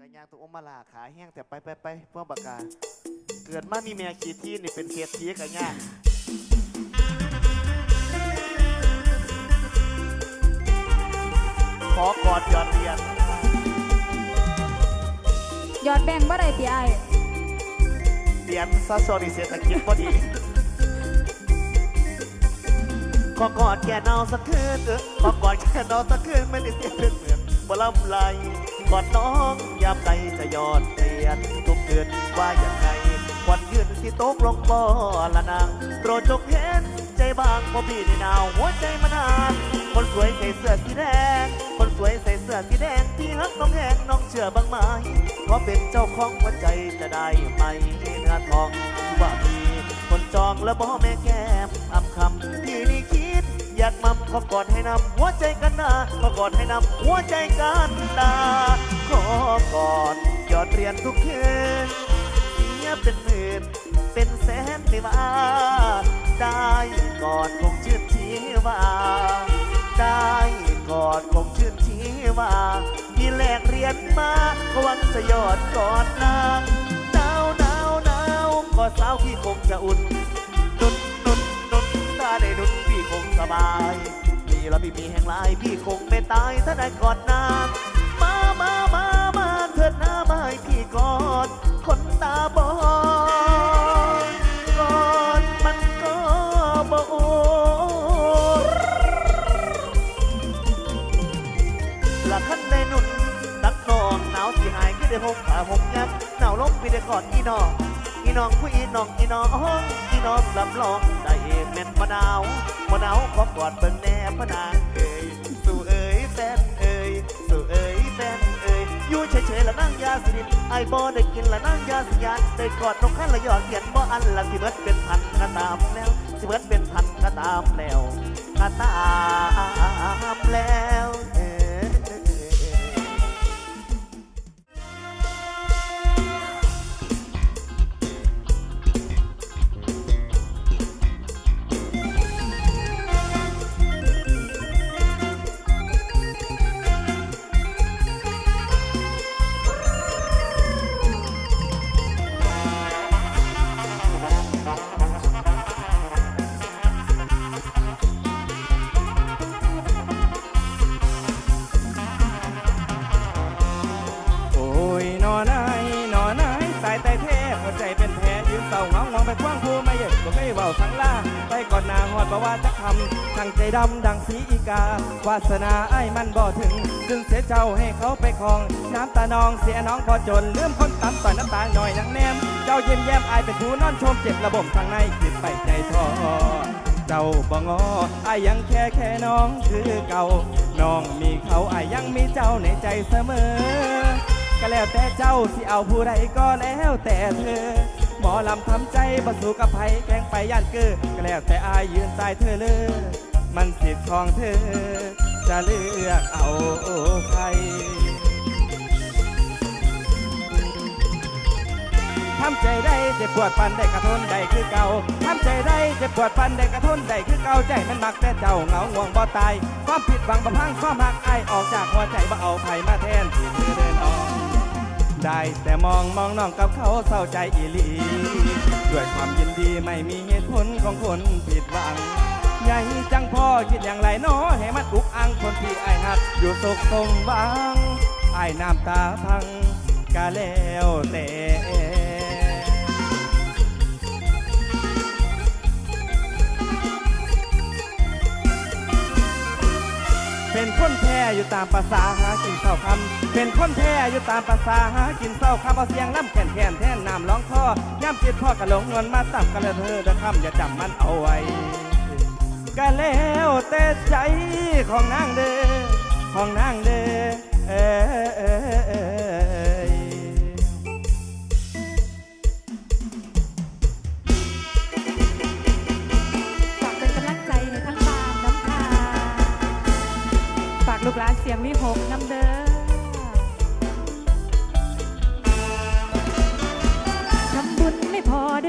กันยางตัวอมมาลาขาแห้งแต่ไปไปไปเพื่อบักกาเกิดมามีแม่ขีดที่นี่เป็นเศรษฐีกันยางขอกอดยอดเรียนยอดแบ่งบ่ได้ติไอ้ายเรียนซะโซดิเศรษฐกิจพอดีขอกอดแกนเอาสักคืนเออขอกอดแกนเอาสักคืนไม่ได้เสียเพื่อนเหมือนบ่ลำไร กอดน้องยามใดจะยอดเรียนทุกคืนว่าอย่างไรควันยืนสิตกลงบ่ละนางโปรดจงเห็นใจบางบ่พี่ในหนาวหัวใจมานานคนสวยใส่เสื้อสีแดง คนสวยใส่เสื้อสีแดงที่ฮักน้องแหงน้องเชื่อบ้างไหมขอเป็นเจ้าของหัวใจจะได้ไหมเนื้อทองว่ามีคนจองแล้วบ่แม่แก้มอำคำพี่นี่คิดอยากมั่มขอกอดให้นำ หัวใจกันนาขอกอดให้นำหัวใจกันนาขอกอดยอดเรียนทุกคืนเสียเป็นหมื่นเป็นแสนไม่ว่าได้กอดคงชื่นชีว่าได้กอดคงชื่นชีว่าพี่แลกเรียนมาหวังจะยอดกอดนางหนาวหนาวหนาวก็สาวพี่คงจะอุ่นนุนนุนนุนถ้าได้นุนพี่คงสบาย ล้วพี่มีแห่งหลายพี่คงไม่ตายถ้าได้กอดนางมามามามาเถิดหน้ามาให้พี่กอดคนตาบอดกอดมันก็บอดละขั้นได้นุ่นตักนองหนาวที่หายก็ได้ห่มผ้าห่มยักหนาวลมพี่ได้กอดอีน้องอีน้องผู้อีน้องอีน้องอีน้องลำลองได้แม่นมะนาวมะนาวขอกอดเบิ่งแน่ พะนางเอ๋ยสู่เอ๋ยแฟนเอ๋ยสู่เอ๋ยแฟนเอ๋ยอยู่เฉยๆละนั่งยาสนิทไอ้บ่ได้กินละนั่งยาสยานได้กอดนกขันละยอดเขียนบ่อันละสิเบิดเป็นพันกะตามแล้วสิเบิดเป็นพันกะตามแล้วกะตามแล้ว ประว่าจะคำทั้งใจดำดังสีอีกา วาสนาไอ้มันบ่ถึงจึงเสียเจ้าให้เขาไปครอง น้ำตานองเสียน้องบ่จนเลื่อมคนตำต่อยน้ำตาหน่อยนังแนม เจ้าเยิ้มแย้มอายเป็นผู้นอนชมเจ็บระบบทางในคิดไปใจท้อเจ้าบ่งออยยังแค่แค่น้องคือเก่า น้องมีเขาไอยังมีเจ้าในใจเสมอ ก็แล้วแต่เจ้าสิเอาผู้ใดก็แล้วแต่เธอ หมอลำำใจบ่สู้กับไผแกงไปย่านเกอก็แล้วแต่อายยืนตายเธอเลย มันสิทธิ์ของเธอ จะเลือกเอาใครทำใจได้เจ็บปวดปันได้กระทนได้คือเก่าทำใจได้เจ็บปวดปันได้กระทนได้คือเก่าใจมันมักแต่เจ้าเหงาง่วงบ่ตายความผิดหวังบ่พังความหักไอายออกจากหัวใจบ่เอาไผมาแทนที่เธอ ใจ แต่มองมองน้องกับเขาเศร้าใจอีหลี ด้วยความยินดีไม่มีเหตุผลของคนผิดหวังใหญ่จังพ่อคิดอย่างไรน้อให้มันอุกอังคนที่ไอหัก อยู่สุขสมหวังไอ้น้ำตาพังกะแล้วแต่ เป็นคนแพ้อยู่ตามภาษาหากินเศร้าคำเป็นคนแพ้อยู่ตามภาษาหากินเศร้าคำเอาเสียงล่ำแขนแขนแท่นน้ำร้องคอย่ำจิตพ่อกะหลงเงินมาตับกะเลยเธอจะคำอย่าจำมันเอาไว้ก็แล้วแต่ใจของนางเด้อของนางเด้อเอ้ย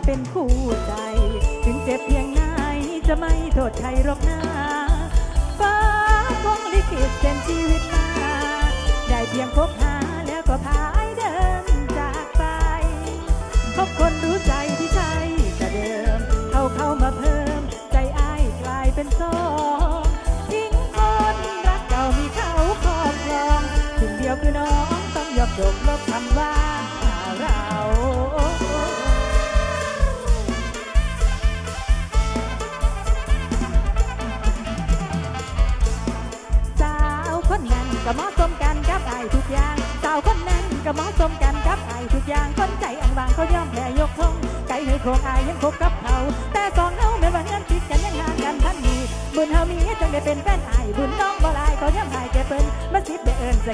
เป็นคู่ใจ ถึงเจ็บเพียงไหนจะไม่โทษใครหรอกนะฟ้าคงลิขิตเป็นชีวิตมา ได้เพียงพบหาแล้วก็พายเดินจากไป พบคนรู้ใจที่ใช่แต่เดิมเขาเข้ามาเพิ่ม ใจอ้ายกลายเป็นสองทิ้งคนรักเก่ามีเขาครอบครองสิ่งเดียวคือน้องต้องยอมจบลบคำว่า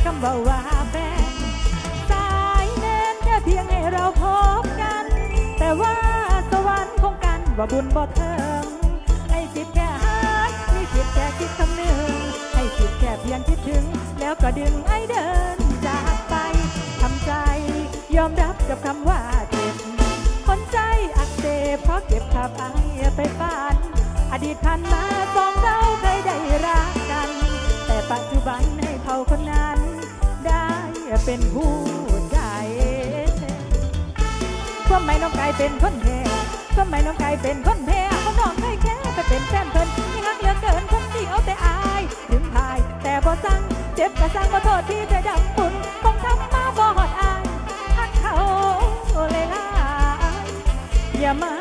คำเบาว่าแฟนสายแน่นแค่เพียงให้เราพบกัน แต่ว่าสวรรค์ของกันว่าบุญบ่เทิงให้สิทธิ์แค่ฮักมีสิทธิ์แค่คิดคำหนึ่งให้สิทธิ์แค่เพียงคิดถึง แล้วก็ดึงไอ้เดินจากไปทำใจ ยอมรับกับคำว่าเจ็บคนใจอักเสบเพราะเก็บภาพไอ้ไปฝัน อดีตผ่านมาสองเราเค เป็นผู้ใจความหมน้องกายเป็นคนแพ้ความหมายน้องกายเป็นคนแพ้คนน้องเคยแค่ไปเป็นแฟนเพิ่นยังรักเหลือเกินคนเดียวแต่อาย ถึงพาย แต่บ่สั่งเจ็บกะสั่งบ่โทษที่ใจดำปุ่นคงทำมาบ่หอดอายหักเขาเลยล่ะอย่ามา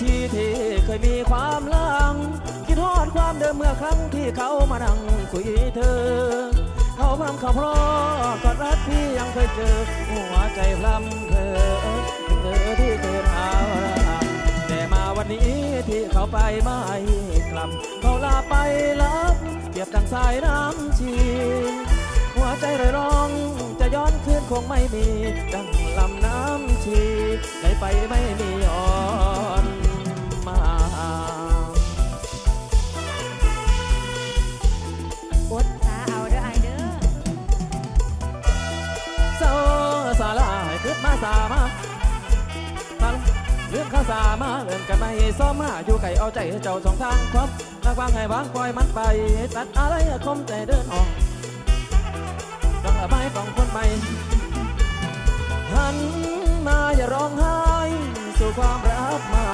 ชีที่เคยมีความลัง คิดทอดความเดิมเมื่อครั้งที่เขามานั่งคุยเธอ เขาพรำเขาพราะกอดรักพี่ยังเคยเจอ หัวใจพรำเธอเธอที่เคยราแต่มาวันนี้ที่เขาไปไม่กลับ เขาลาไปลับเก็บดังสายน้ำชีหัวใจเร่อยร้องจะย้อนคืนคงไม่มี ดังลำน้ำชีไหลไปไม่มีอ่อน มาบดขาเอาเด้อไอเด้อเศร้าสาลายขึ้นมาสามาฟังเรื่องข้าสามาเริ่มกันไม่ซ้อมมาอยู่ไก่เอาใจเจ้าสองทางความรักวางให้วางปล่อยมันไปตัดอะไรคมใจเดินออกต้องระบายของคนใหม่หันมาอย่าร้องไห้ ความรักใหม่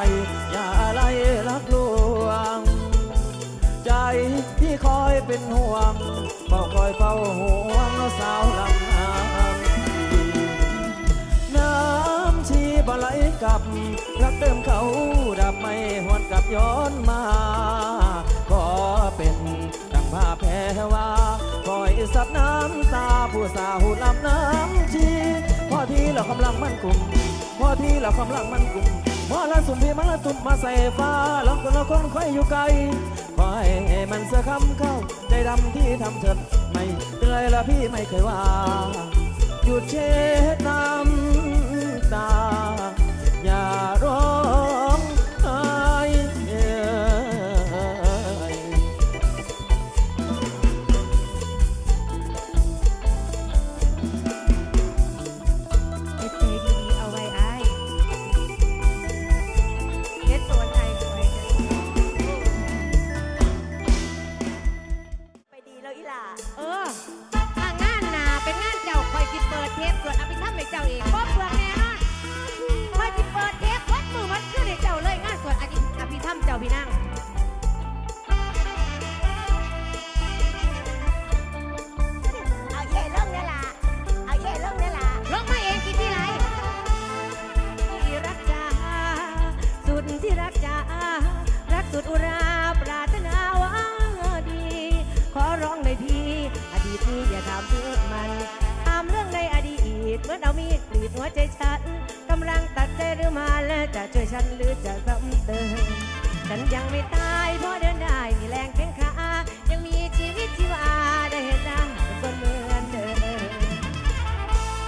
อย่าอะไรรักลวง ใจที่คอยเป็นห่วงเฝ้าคอยเฝ้าห่วงสาวลำน้ำน้ำชีบไหลกับ รักเดิมเขาดับไม่หวนกลับย้อนมา ก็เป็นดังผ้าแพรว่าคอยซับน้ำตาผู้สาวลำน้ำชี ที่เรากำลังมันกลุ่มพอที่เรากำลังมันกลุ่มพอละสุ่มพี่มันละตุ่มมาใส่ฟ้าลองคนละคนค่อยอยู่ไกลคอยมันเสือคำเข้าใจดำที่ทำเถิดไม่เป็นไรละพี่ไม่เคยว่าหยุดเช็ดน้ำตา ซ้ำเติมฉันยังไม่ตายเพราะเดินได้มีแรงแข็งขา ยังมีชีวิตชีวาได้เห็นตานคนเหมือนเดิม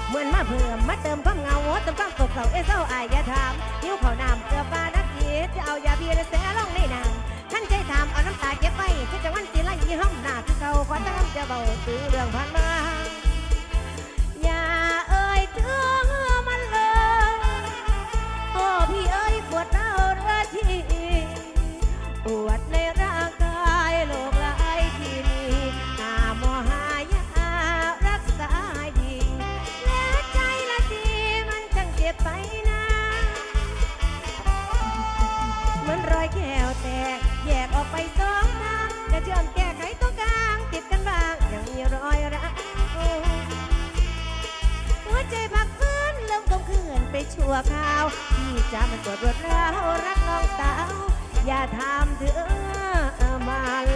เหมือนมาเพิ่มมาเติมความเงาเติมความตกเสาเอเซ้าอายอย่าถามนิ้วเขาน้ำเกลือปลานักจีจะเอายาเบียร์แสลงในน้ำขั้นใจถามเอาน้ำตาเก็บไว้ที่จะวันสีไล่ยี่ห้องหน้าที่เก่าขอตั้งจะเบาตื้อเรื่องผ่านมาอย่าเอ่ยถึง วคราวพี่จำมันปวดรวดร้าวรักน้องสาวอย่าทำถึงมัน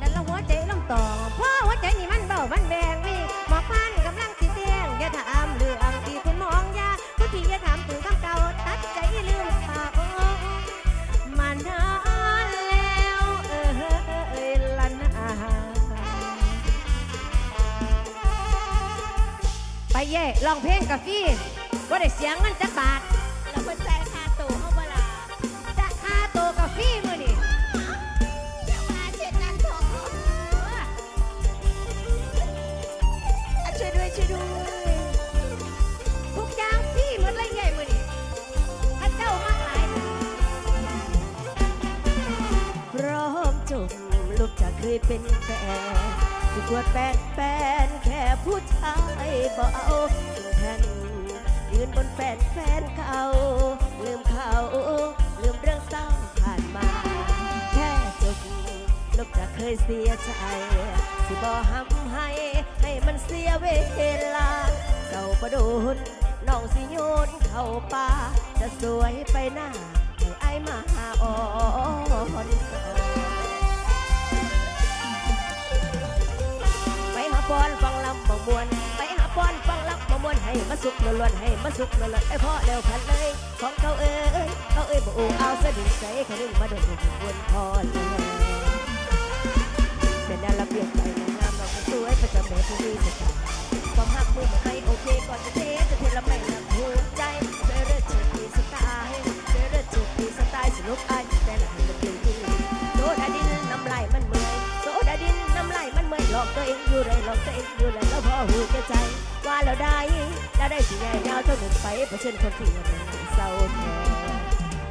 นั่นละหัวใจลงต่อเพราะหัวใจนี่มันเบามันแบง เย่ลองเพลงกับพี่ว่าได้เสียงเงินจักบาทแล้วคนใจคาโตเข้ามาละจะค่าโตกับพี่มือนี่มาเช็ดนันทองอะช่วยด้วยช่วยด้วยทุกอย่างพี่หมันเลยใหญ่มือนี่พระเจ้ามากหลายพร้อมจบลูกจะเคยเป็นแฟนสิกวดแปนแปน แค่ผู้ชายเบเอาถึงแผ่นยืนบนแฟนแฟนเก่าลืมเขาลืมเรื่องเศร้าผ่านมา แค่จบลูกจะเคยเสียใจสิบอห้ำให้ให้มันเสียเวลาเจ้าประโดนน้องสิโยนเข้าป่าจะสวยไปหน้าให้ไอ้มาหาอ่อนไปหาปอนฟังล มวนไปหาปอนฟังลำมามวนให้มันสุกล้วนให้มันสุกล้วนไอ้พ่อแล้วพันเลยของเขาเอ้ยเขาเอ้ยบอกเอาสะดึงใส่ขนึงมาโดนบุกวนพอแล้ว ได้สิใหญ่ยาวเท่าหนึ่งไปเผชิญคนที่ยังเป็นเศร้าแท้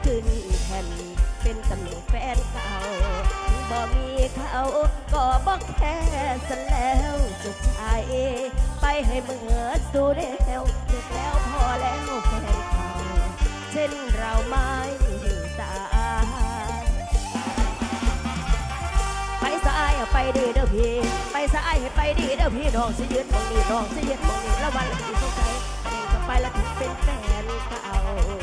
ขึ้นแผ่นเป็นตำแหน่งแฟนเก่าบ่มีเขาก็บอกแค่สันแล้วจะใจไปให้เมื่อสู้เร็วเด็กแล้วพอแล้วแฟนเขาเช่นเราไม่ตายไปสายไปดีเด้อพี่ ไปสายให้ไปดีเด้อพี่น้องสิยืนมองนี่น้องสิยืนมองนี่ล้ววันละที่สงสัยเองก็ ไปแล้วถึงเป็นแฟนเก่า